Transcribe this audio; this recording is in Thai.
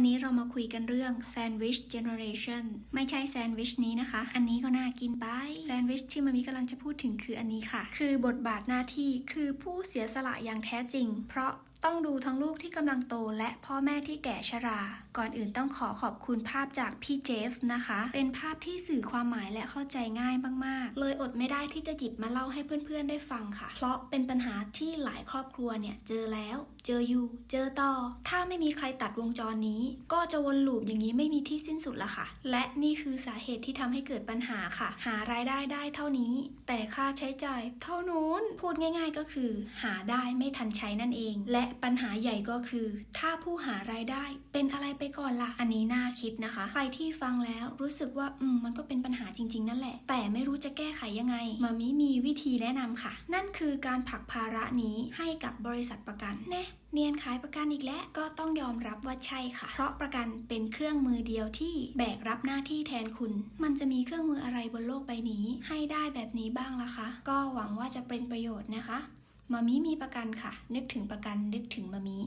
วันนี้เรามาคุยกันเรื่องแซนด์วิชเจเนอเรชันไม่ใช่แซนด์วิชนี้นะคะ อันนี้ก็น่ากินไป แซนด์วิชที่มามีกำลังจะพูดถึงคืออันนี้ค่ะ คือบทบาทหน้าที่คือผู้เสียสละอย่างแท้จริง เพราะ ต้องดูทั้งลูกที่กำลังโตและพ่อแม่ที่แก่ชรา ก่อนอื่นต้องขอขอบคุณภาพจากพี่เจฟนะคะ เป็นภาพที่สื่อความหมายและเข้าใจง่ายมากๆ เลยอดไม่ได้ที่จะหยิบมาเล่าให้เพื่อนๆได้ฟังค่ะ เพราะเป็นปัญหาที่หลายครอบครัวเนี่ยเจอแล้ว เจออยู่ เจอต่อ ถ้าไม่มีใครตัดวงจรนี้ ก็จะวนลูปอย่างนี้ไม่มีที่สิ้นสุดละค่ะ และนี่คือสาเหตุที่ทำให้เกิดปัญหาค่ะ หารายได้ได้เท่านี้ แต่ค่าใช้จ่ายเท่านู้น พูดง่าย ๆ ก็คือ หาได้ไม่ทันใช้นั่นเอง และปัญหาใหญ่ก็คือ ถ้าผู้หารายได้เป็นอะไรไปก่อนละ่ะ อันนี้น่าคิดนะคะ ใครที่ฟังแล้วรู้สึกว่า อืม มันก็เป็นปัญหาจริง ๆ นั่นแหละ แต่ไม่รู้จะแก้ไขยังไง มามิมีวิธีแนะนำค่ะ นั่นคือการผลักภาระนี้ให้กับบริษัทประกันแนะเนียนขายประกันอีกแล้วก็ต้องยอมรับว่าใช่ค่ะ เพราะประกันเป็นเครื่องมือเดียวที่แบกรับหน้าที่แทนคุณ มันจะมีเครื่องมืออะไรบนโลกใบนี้ ให้ได้แบบนี้บ้างล่ะคะ ก็หวังว่าจะเป็นประโยชน์นะคะ มามีมีประกันค่ะ นึกถึงประกันนึกถึงมามี